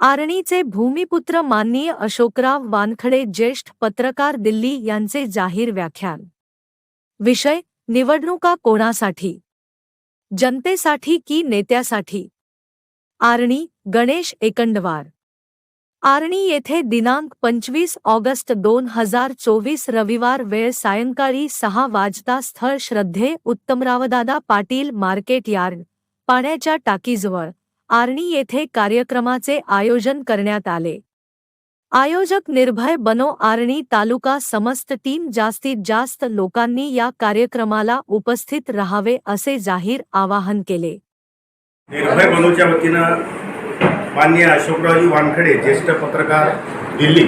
आरणीचे भूमिपुत्र माननीय अशोकराव वानखडे ज्येष्ठ पत्रकार दिल्ली यांचे जाहीर व्याख्यान. विषय निवडणुका कोणासाठी? जनतेसाठी की नेत्यासाठी? आर्णी गणेश एकंडवार. आर्णी येथे दिनांक पंचवीस ऑगस्ट दोन हजार चोवीस रविवार वेळ सायंकाळी सहा वाजता स्थळ श्रद्धे उत्तमरावदादा पाटील मार्केट यार्ड. पाण्याच्या टाकीजवळ आर्णी येथे कार्यक्रमाचे आयोजन करण्यात आले. आयोजक निर्भय बनो आर्णी तालुका समस्त टीम जास्तीत जास्त लोकांनी या कार्यक्रमाला उपस्थित राहावे असे जाहीर आवाहन केले. निर्भय बनोच्या वतीनं मान्य अशोकरावजी वानखडे ज्येष्ठ पत्रकार दिल्ली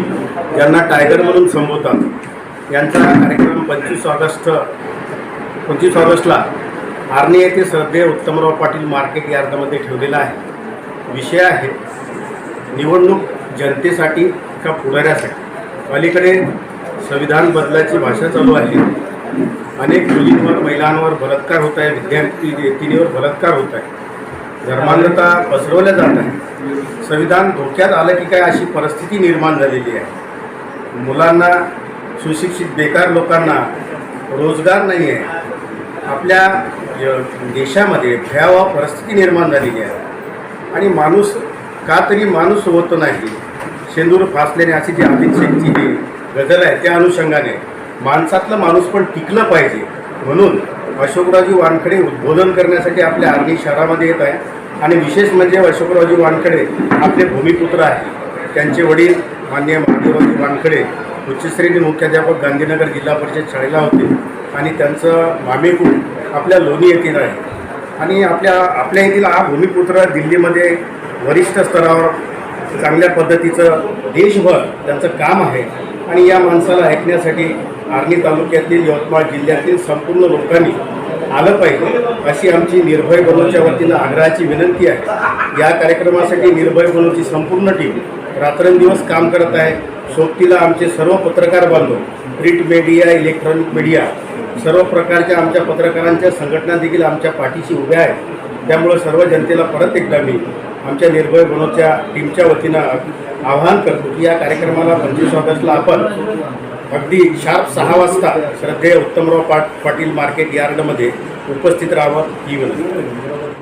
यांना टायगर म्हणून संबोधतात. यांचा कार्यक्रम पंचवीस ऑगस्ट पंचवीस ऑगस्टला आर्णी येथे श्रद्धेय उत्तमराव पाटील मार्केट यार्डमध्ये ठेवलेला आहे. विषय आहे निवडणूक जनतेसाठी का पुढाऱ्यासाठी? अलीकडे संविधान बदलाची भाषा चालू आहे. अनेक मुलींवर महिलांवर बलात्कार होत आहे विद्यार्थी विद्यार्थिनीवर बलात्कार होत आहे. धर्मांधता पसरवल्या जात आहे. संविधान धोक्यात आलं की काय अशी परिस्थिती निर्माण झालेली आहे. मुलांना सुशिक्षित बेकार लोकांना रोजगार नाही आहे. आपल्या देशामध्ये भयावह परिस्थिती निर्माण झालेली आहे. आणि माणूस का तरी माणूस होत नाही. शेंदूर फासल्याने अशी जी अमित शेठची जी गजल आहे त्या अनुषंगाने माणसातलं माणूस पण टिकलं पाहिजे. म्हणून अशोकरावजी वानखडे उद्बोधन करण्यासाठी आपल्या आर्णी शहरामध्ये येत आहे. आणि विशेष म्हणजे अशोकरावजी वानखडे आपले भूमिपुत्र आहे त्यांचे वडील माननीय महादेवरावजी वानखडे उच्चश्रेणी मुख्याध्यापक गांधीनगर जिल्हा परिषद शाळेला होते आणि त्यांचं मामेकूट आपल्या लोणी येथील आहे. आणि आपल्या आपल्या येथील हा भूमिपुत्र दिल्लीमध्ये वरिष्ठ स्तरावर चांगल्या पद्धतीचं देशभर त्यांचं काम आहे. आणि या माणसाला ऐकण्यासाठी आर्णी तालुक्यातील यवतमाळ जिल्ह्यातील संपूर्ण लोकांनी आलं पाहिजे अशी आमची निर्भय बनूच्या वतीनं आग्रहाची विनंती आहे. या कार्यक्रमासाठी निर्भय बनूची संपूर्ण टीम रात्रंदिवस काम करत आहे. सोबतीला आमचे सर्व पत्रकार बांधव प्रिंट मीडिया इलेक्ट्रॉनिक मीडिया सर्व प्रकारच्या आमच्या पत्रकारांच्या संघटना देखील आमच्या पाठीशी उभ्या आहेत. त्यामुळं सर्व जनतेला परत एकदा मी आमच्या निर्भय बनवच्या टीमच्या वतीनं आवाहन करतो की या कार्यक्रमाला पंचवीस ऑगस्टला आपण अगदी शार्प सहा वाजता श्रद्धेय उत्तमराव पाट पाटील मार्केट यार्डमध्ये उपस्थित राहावं ही विनंती.